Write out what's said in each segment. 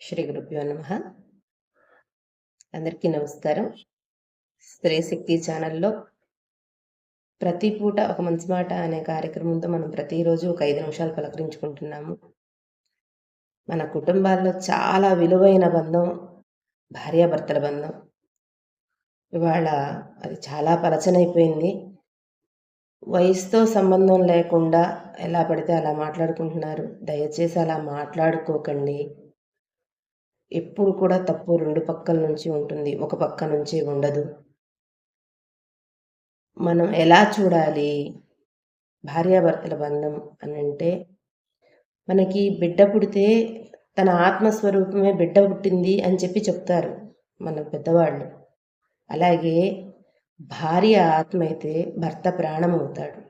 శ్రీ గురుభ్యో నమ. అందరికీ నమస్కారం. స్త్రీ శక్తి ఛానల్లో ప్రతి పూట ఒక మంచి మాట అనే కార్యక్రమంతో మనం ప్రతిరోజు ఒక ఐదు నిమిషాలు పలకరించుకుంటున్నాము. మన కుటుంబాల్లో చాలా విలువైన బంధం భార్యాభర్తల బంధం. ఇవాళ అది చాలా పలచనైపోయింది. వయసుతో సంబంధం లేకుండా ఎలా పడితే అలా మాట్లాడుకుంటున్నారు. దయచేసి అలా మాట్లాడుకోకండి. ఎప్పుడు కూడా తప్పు రెండు పక్కల నుంచి ఉంటుంది. ఒక పక్క నుంచి ఉండదు. మనం ఎలా చూడాలి? భార్యాభర్తల బంధం అని అంటే మనకి బిడ్డ పుడితే తన ఆత్మస్వరూపమే బిడ్డ పుట్టింది అని చెప్పి చెప్తారు మన పెద్దవాళ్ళు. అలాగే భార్య ఆత్మ అయితే భర్త ప్రాణం అవుతాడు.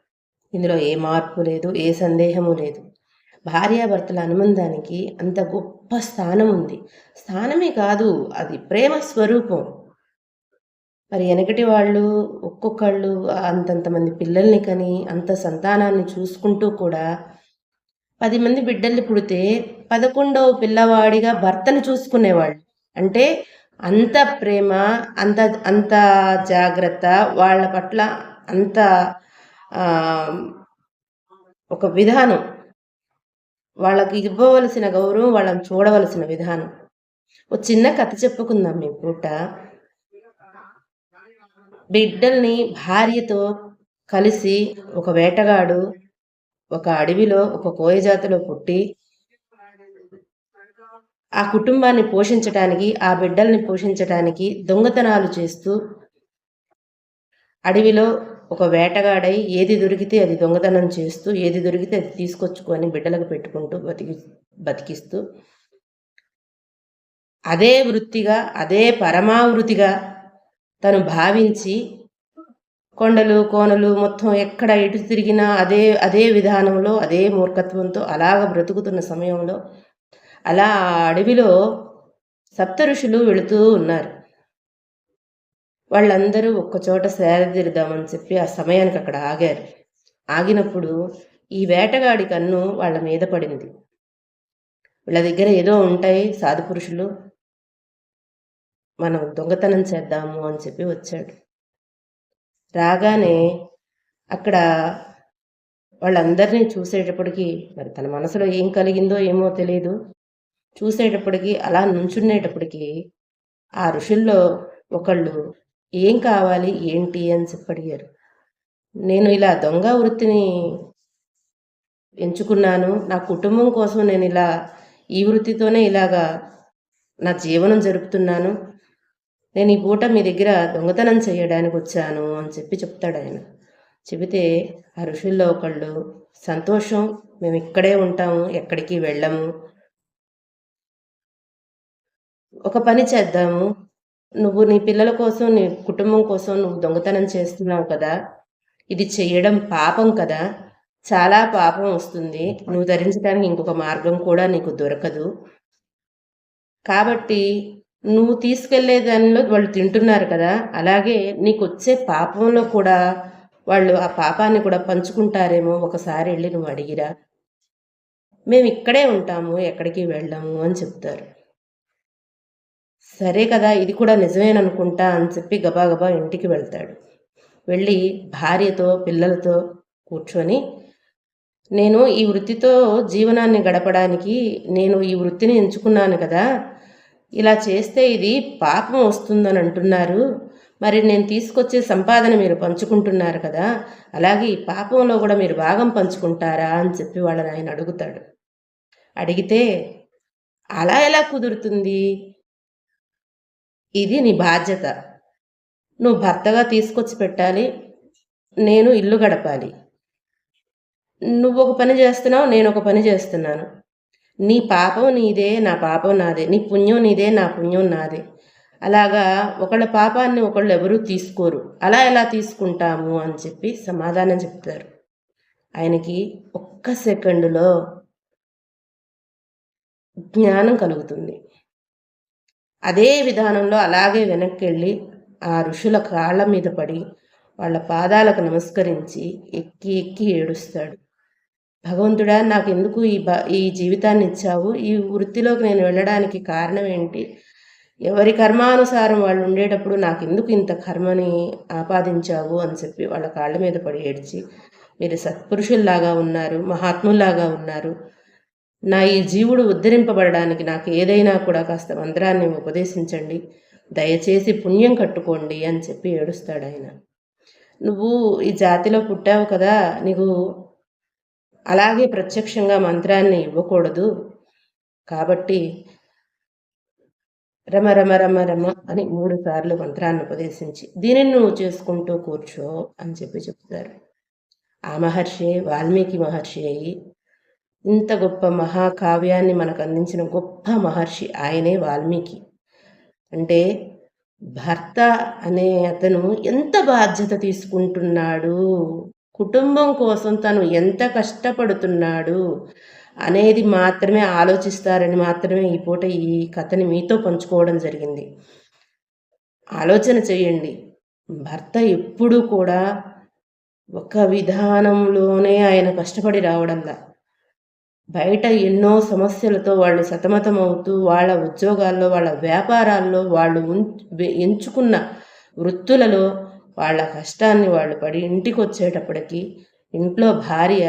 ఇందులో ఏ మార్పు లేదు ఏ సందేహము లేదు. భార్యాభర్తల అనుబంధానికి అంత గొప్ప స్థానం ఉంది. స్థానమే కాదు అది ప్రేమ స్వరూపం. మరి వెనకటి వాళ్ళు ఒక్కొక్కళ్ళు అంతంతమంది పిల్లల్ని కని అంత సంతానాన్ని చూసుకుంటూ కూడా పది మంది బిడ్డల్ని పుడితే పదకొండవ పిల్లవాడిగా భర్తను చూసుకునేవాళ్ళు. అంటే అంత ప్రేమ అంత అంత జాగ్రత్త వాళ్ళ పట్ల అంత ఒక విధానం. వాళ్ళకి ఇవ్వవలసిన గౌరవం వాళ్ళని చూడవలసిన విధానం. ఒక చిన్న కథ చెప్పుకుందాం మేము పూట. బిడ్డల్ని భార్యతో కలిసి ఒక వేటగాడు ఒక అడవిలో ఒక కోయ జాతిలో పుట్టి ఆ కుటుంబాన్ని పోషించటానికి ఆ బిడ్డల్ని పోషించటానికి దొంగతనాలు చేస్తూ అడవిలో ఒక వేటగాడై ఏది దొరికితే అది దొంగతనం చేస్తూ ఏది దొరికితే అది తీసుకొచ్చుకొని బిడ్డలకు పెట్టుకుంటూ బతికి బతికిస్తూ అదే వృత్తిగా అదే పరమావృతిగా తను భావించి కొండలు కోనలు మొత్తం ఎక్కడ ఎటు తిరిగినా అదే అదే విధానంలో అదే మూర్ఖత్వంతో అలాగ బ్రతుకుతున్న సమయంలో అలా అడవిలో సప్త ఋషులు వెళుతూ ఉన్నారు. వాళ్ళందరూ ఒక్కచోట సేదతీరుదామని చెప్పి ఆ సమయానికి అక్కడ ఆగారు. ఆగినప్పుడు ఈ వేటగాడి కన్ను వాళ్ళ మీద పడింది. వీళ్ళ దగ్గర ఏదో ఉంటాయి సాధు పురుషులు. మనం దొంగతనం చేద్దాము అని చెప్పి వచ్చాడు. రాగానే అక్కడ వాళ్ళందరినీ చూసేటప్పటికి మరి తన మనసులో ఏం కలిగిందో ఏమో తెలియదు చూసేటప్పటికి అలా నుంచునేటప్పటికి ఆ ఋషుల్లో ఒకళ్ళు ఏం కావాలి ఏంటి అని చెప్పి అడిగారు. నేను ఇలా దొంగ వృత్తిని ఎంచుకున్నాను. నా కుటుంబం కోసం నేను ఇలా ఈ వృత్తితోనే ఇలాగా నా జీవనం జరుపుతున్నాను. నేను ఈ పూట మీ దగ్గర దొంగతనం చేయడానికి వచ్చాను అని చెప్పి చెప్తాడు ఆయన. చెబితే ఆ ఋషుల్లో ఒకళ్ళు సంతోషం మేము ఇక్కడే ఉంటాము ఎక్కడికి వెళ్ళము. ఒక పని చేద్దాము నువ్వు నీ పిల్లల కోసం నీ కుటుంబం కోసం నువ్వు దొంగతనం చేస్తున్నావు కదా. ఇది చేయడం పాపం కదా. చాలా పాపం వస్తుంది. నువ్వు ధరించడానికి ఇంకొక మార్గం కూడా నీకు దొరకదు. కాబట్టి నువ్వు తీసుకెళ్ళే దానిలో వాళ్ళు తింటున్నారు కదా. అలాగే నీకు వచ్చే పాపంలో కూడా వాళ్ళు ఆ పాపాన్ని కూడా పంచుకుంటారేమో. ఒకసారి వెళ్ళి నువ్వు అడిగిరా. మేము ఇక్కడే ఉంటాము ఎక్కడికి వెళ్ళాము అని చెప్తారు. సరే కదా ఇది కూడా నిజమేననుకుంటా అని చెప్పి గబాగబా ఇంటికి వెళ్తాడు. వెళ్ళి భార్యతో పిల్లలతో కూర్చొని నేను ఈ వృత్తితో జీవనాన్ని గడపడానికి నేను ఈ వృత్తిని ఎంచుకున్నాను కదా ఇలా చేస్తే ఇది పాపం వస్తుందని అంటున్నారు. మరి నేను తీసుకొచ్చే సంపాదన మీరు పంచుకుంటున్నారు కదా అలాగే ఈ పాపంలో కూడా మీరు భాగం పంచుకుంటారా? అని చెప్పి వాళ్ళని ఆయన అడుగుతాడు. అడిగితే అలా ఎలా కుదురుతుంది? ఇది నీ బాధ్యత. నువ్వు భర్తగా తీసుకొచ్చి పెట్టాలి నేను ఇల్లు గడపాలి. నువ్వు ఒక పని చేస్తున్నావు నేను ఒక పని చేస్తున్నాను. నీ పాపం నీదే నా పాపం నాదే. నీ పుణ్యం నీదే నా పుణ్యం నాదే. అలాగా ఒకళ్ళ పాపాన్ని ఒకళ్ళు ఎవరూ తీసుకోరు. అలా ఎలా తీసుకుంటాము అని చెప్పి సమాధానం చెప్తారు. ఆయనకి ఒక్క సెకండులో జ్ఞానం కలుగుతుంది. అదే విధానంలో అలాగే వెనక్కి వెళ్ళి ఆ ఋషుల కాళ్ళ మీద పడి వాళ్ళ పాదాలకు నమస్కరించి ఎక్కి ఎక్కి ఏడుస్తాడు. భగవంతుడా నాకు ఎందుకు ఈ బ ఈ జీవితాన్ని ఇచ్చావు? ఈ వృత్తిలోకి నేను వెళ్ళడానికి కారణం ఏంటి ఎవరి కర్మానుసారం వాళ్ళు ఉండేటప్పుడు నాకు ఎందుకు ఇంత కర్మని ఆపాదించావు అని చెప్పి వాళ్ళ కాళ్ళ మీద పడి ఏడ్చి మీరు సత్పురుషుల్లాగా ఉన్నారు మహాత్ముల్లాగా ఉన్నారు నా ఈ జీవుడు ఉద్ధరింపబడడానికి నాకు ఏదైనా కూడా కాస్త మంత్రాన్ని ఉపదేశించండి. దయచేసి పుణ్యం కట్టుకోండి అని చెప్పి ఏడుస్తాడు ఆయన. నువ్వు ఈ జాతిలో పుట్టావు కదా నీకు అలాగే ప్రత్యక్షంగా మంత్రాన్ని ఇవ్వకూడదు. కాబట్టి రమ రమ రమ రమ అని మూడు సార్లు మంత్రాన్ని ఉపదేశించి దీనిని నువ్వు చేసుకుంటూ కూర్చో అని చెప్పి చెప్తారు. ఆ మహర్షి వాల్మీకి మహర్షి అయ్యి ఇంత గొప్ప మహాకావ్యాన్ని మనకు అందించిన గొప్ప మహర్షి ఆయనే వాల్మీకి. అంటే భర్త అనే అతను ఎంత బాధ్యత తీసుకుంటున్నాడు? కుటుంబం కోసం తను ఎంత కష్టపడుతున్నాడు? అనేది మాత్రమే ఆలోచిస్తారని మాత్రమే ఈ పూట ఈ కథని మీతో పంచుకోవడం జరిగింది. ఆలోచన చేయండి. భర్త ఎప్పుడూ కూడా ఒక విధానంలోనే ఆయన కష్టపడి రావడంలా. బయట ఎన్నో సమస్యలతో వాళ్ళు సతమతమవుతూ వాళ్ళ ఉద్యోగాల్లో వాళ్ళ వ్యాపారాల్లో వాళ్ళు ఎంచుకున్న వృత్తులలో వాళ్ళ కష్టాన్ని వాళ్ళు పడి ఇంటికి వచ్చేటప్పటికి ఇంట్లో భార్య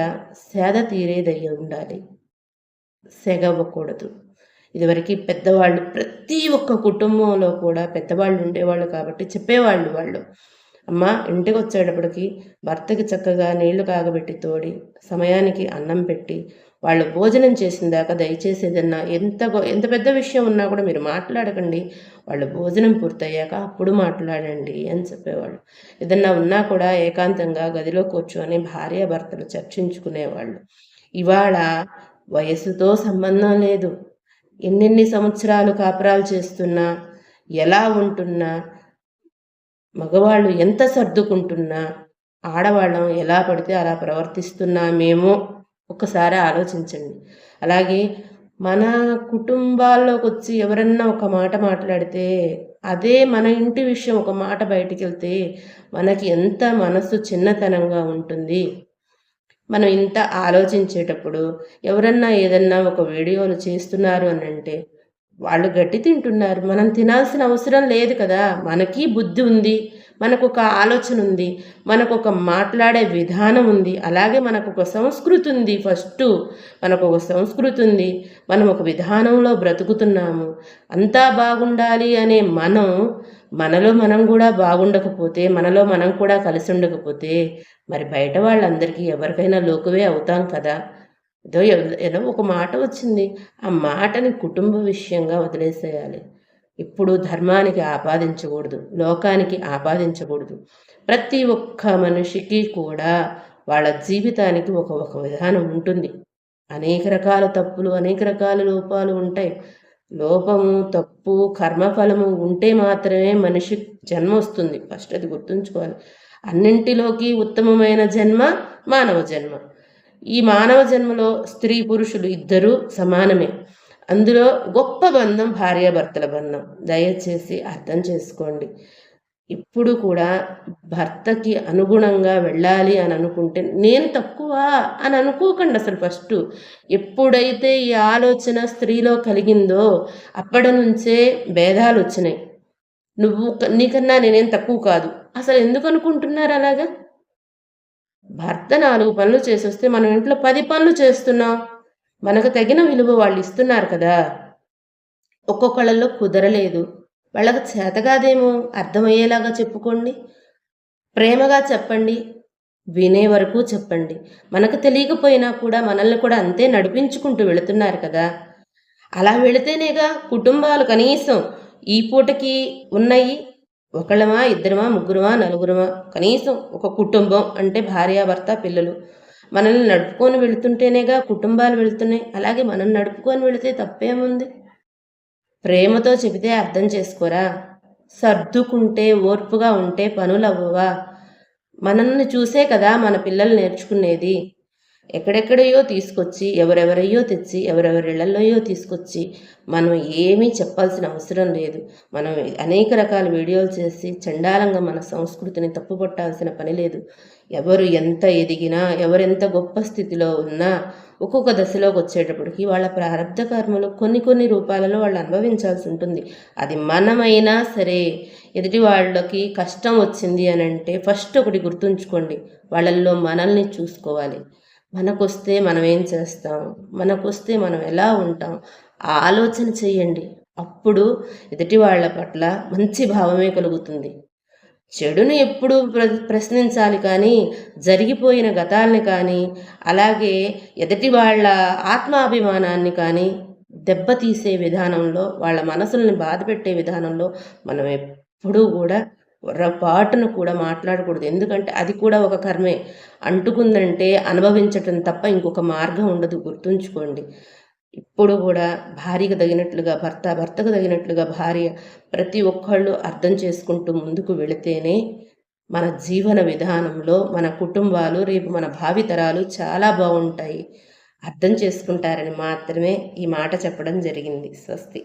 సేద తీరేదయ్యి ఉండాలి. సెగవ్వకూడదు. ఇదివరకు పెద్దవాళ్ళు ప్రతి ఒక్క కుటుంబంలో కూడా పెద్దవాళ్ళు ఉండేవాళ్ళు కాబట్టి చెప్పేవాళ్ళు వాళ్ళు. అమ్మ ఇంటికి వచ్చేటప్పటికి భర్తకి చక్కగా నీళ్ళు కాగబెట్టి తోడి సమయానికి అన్నం పెట్టి వాళ్ళు భోజనం చేసిన దాకా దయచేసి ఏదన్నా ఎంత ఎంత పెద్ద విషయం ఉన్నా కూడా మీరు మాట్లాడకండి. వాళ్ళు భోజనం పూర్తయ్యాక అప్పుడు మాట్లాడండి అని చెప్పేవాళ్ళు. ఏదన్నా ఉన్నా కూడా ఏకాంతంగా గదిలో కూర్చొని భార్యాభర్తలు చర్చించుకునేవాళ్ళు. ఇవాళ వయసుతో సంబంధం లేదు. ఎన్నెన్ని సంవత్సరాలు కాపురాలు చేస్తున్నా ఎలా ఉంటున్నా మగవాళ్ళు ఎంత సర్దుకుంటున్నా ఆడవాళ్ళం ఎలా పడితే అలా ప్రవర్తిస్తున్నామేమో ఒకసారి ఆలోచించండి. అలాగే మన కుటుంబాల్లోకి వచ్చి ఎవరన్నా ఒక మాట మాట్లాడితే అదే మన ఇంటి విషయం ఒక మాట బయటికి వెళ్తే మనకి ఎంత మనసు చిన్నతనంగా ఉంటుంది. మనం ఇంత ఆలోచించేటప్పుడు ఎవరన్నా ఏదన్నా ఒక వీడియోలు చేస్తున్నారు అని అంటే వాళ్ళు గట్టి తింటున్నారు. మనం తినాల్సిన అవసరం లేదు కదా. మనకి బుద్ధి ఉంది మనకు ఒక ఆలోచన ఉంది మనకు ఒక మాట్లాడే విధానం ఉంది. అలాగే మనకు ఒక సంస్కృతి ఉంది ఫస్ట్. మనకు ఒక సంస్కృతి ఉంది. మనం ఒక విధానంలో బ్రతుకుతున్నాము. అంతా బాగుండాలి అనే మనం మనలో మనం కూడా బాగుండకపోతే మనలో మనం కూడా కలిసి ఉండకపోతే మరి బయట వాళ్ళందరికీ ఎవరికైనా లోకువే అవుతాం కదా. ఏదో ఏదో ఒక మాట వచ్చింది. ఆ మాటని కుటుంబ విషయంగా వదిలేసేయాలి. ఇప్పుడు ధర్మానికి ఆపాదించకూడదు. లోకానికి ఆపాదించకూడదు. ప్రతి ఒక్క మనిషికి కూడా వాళ్ళ జీవితానికి ఒక ఒక విధానం ఉంటుంది. అనేక రకాల తప్పులు అనేక రకాల లోపాలు ఉంటాయి. లోపము తప్పు కర్మఫలము ఉంటే మాత్రమే మనిషి జన్మ వస్తుంది. ఫస్ట్ అది గుర్తుంచుకోవాలి. అన్నింటిలోకి ఉత్తమమైన జన్మ మానవ జన్మ. ఈ మానవ జన్మలో స్త్రీ పురుషులు ఇద్దరూ సమానమే. అందులో గొప్ప బంధం భార్యాభర్తల బంధం. దయచేసి అర్థం చేసుకోండి. ఇప్పుడు కూడా భర్తకి అనుగుణంగా వెళ్ళాలి అని అనుకుంటే నేను తక్కువ అని అనుకోకండి అసలు ఫస్ట్. ఎప్పుడైతే ఈ ఆలోచన స్త్రీలో కలిగిందో అప్పటి నుంచే భేదాలు వచ్చినాయి. నువ్వు నీకన్నా నేనేం తక్కువ కాదు. అసలు ఎందుకు అనుకుంటున్నారు అలాగా? భర్త నాలుగు పనులు చేసొస్తే మనం ఇంట్లో పది పనులు చేస్తున్నాం మనకు తగిన విలువ వాళ్ళు ఇస్తున్నారు కదా. ఒక్కొక్కళ్ళలో కుదరలేదు. వాళ్ళకి చేతగాదేమో అర్థమయ్యేలాగా చెప్పుకోండి. ప్రేమగా చెప్పండి. వినే వరకు చెప్పండి. మనకు తెలియకపోయినా కూడా మనల్ని కూడా అంతే నడిపించుకుంటూ వెళుతున్నారు కదా. అలా వెళితేనేగా కుటుంబాలు కనీసం ఈ పూటకి ఉన్నాయి ఒకళ్ళమా ఇద్దరమా ముగ్గురమా నలుగురమా? కనీసం ఒక కుటుంబం అంటే భార్యాభర్త పిల్లలు. మనల్ని నడుపుకొని వెళుతుంటేనేగా కుటుంబాలు వెళుతున్నాయి. అలాగే మనం నడుపుకొని వెళితే తప్పేముంది? ప్రేమతో చెబితే అర్థం చేసుకోరా? సర్దుకుంటే ఓర్పుగా ఉంటే పనులవ్వవా? మనల్ని చూసే కదా మన పిల్లలు నేర్చుకునేది. ఎక్కడెక్కడయో తీసుకొచ్చి ఎవరెవరయ్యో తెచ్చి ఎవరెవరిళ్ళలోయో తీసుకొచ్చి మనం ఏమీ చెప్పాల్సిన అవసరం లేదు. మనం అనేక రకాల వీడియోలు చేసి చండాలంగా మన సంస్కృతిని తప్పుపట్టాల్సిన పని లేదు. ఎవరు ఎంత ఎదిగినా ఎవరెంత గొప్ప స్థితిలో ఉన్నా ఒక్కొక్క దశలోకి వచ్చేటప్పటికి వాళ్ళ ప్రారంభ కర్మలు కొన్ని కొన్ని రూపాలలో వాళ్ళు అనుభవించాల్సి ఉంటుంది. అది మనమైనా సరే ఎదుటి వాళ్ళకి కష్టం వచ్చింది అని అంటే ఫస్ట్ ఒకటి గుర్తుంచుకోండి. వాళ్ళల్లో మనల్ని చూసుకోవాలి. మనకొస్తే మనం ఏం చేస్తాం? మనకొస్తే మనం ఎలా ఉంటాం? ఆ ఆలోచన చేయండి. అప్పుడు ఎదుటి వాళ్ళ పట్ల మంచి భావమే కలుగుతుంది. చెడుని ఎప్పుడు ప్ర ప్రశ్నించాలి కానీ జరిగిపోయిన గతాల్ని కానీ అలాగే ఎదుటి వాళ్ళ ఆత్మాభిమానాన్ని కానీ దెబ్బతీసే విధానంలో వాళ్ళ మనసుల్ని బాధపెట్టే విధానంలో మనం ఎప్పుడూ కూడా పొరపాటును కూడా మాట్లాడకూడదు. ఎందుకంటే అది కూడా ఒక కర్మే. అంటుకుందంటే అనుభవించటం తప్ప ఇంకొక మార్గం ఉండదు. గుర్తుంచుకోండి. ఇప్పుడు కూడా భార్యకు తగినట్లుగా భర్త భర్తకు తగినట్లుగా భార్య ప్రతి ఒక్కళ్ళు అర్థం చేసుకుంటూ ముందుకు వెళితేనే మన జీవన విధానంలో మన కుటుంబాలు రేపు మన భావితరాలు చాలా బాగుంటాయి. అర్థం చేసుకుంటారని మాత్రమే ఈ మాట చెప్పడం జరిగింది. స్వస్తి.